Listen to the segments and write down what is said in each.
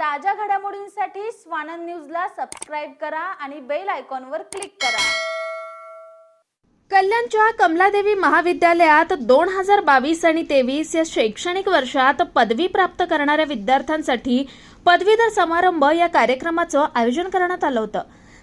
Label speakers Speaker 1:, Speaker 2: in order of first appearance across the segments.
Speaker 1: ताज्या घडामोडींसाठी स्वानंद न्यूजला सबस्क्राईब करा आणि बेल आयकॉनवर क्लिक करा.
Speaker 2: कल्याणच्या कमलादेवी महाविद्यालयात दोन हजार बावीस आणि तेवीस या शैक्षणिक वर्षात पदवी प्राप्त करणाऱ्या विद्यार्थ्यांसाठी पदवीधर समारंभ या कार्यक्रमाचं आयोजन करण्यात आलं होतं.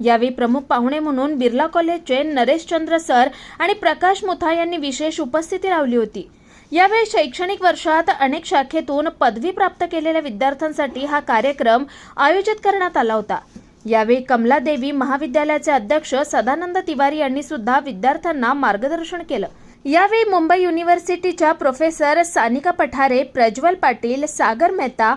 Speaker 2: यावेळी प्रमुख पाहुणे म्हणून बिर्ला कॉलेजचे नरेशचंद्र सर आणि प्रकाश मुथा यांनी विशेष उपस्थिती लावली होती. यावेळी शैक्षणिक वर्षात अनेक शाखेतून पदवी प्राप्त केलेल्या विद्यार्थ्यांसाठी हा कार्यक्रम आयोजित करण्यात आला होता. यावेळी कमलादेवी महाविद्यालयाचे अध्यक्ष सदानंद तिवारी यांनी सुद्धा विद्यार्थ्यांना मार्गदर्शन केलं. यावेळी Mumbai युनिव्हर्सिटीच्या professor Sanika Pathare Prajwal Patil Sagar Mehta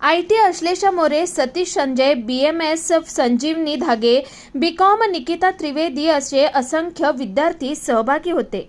Speaker 2: I T Ashlesha More Satish Sanjay B M S Sanjeevani Dhage BCom Nikita Trivedi असे असंख्य विद्यार्थी सहभागी होते.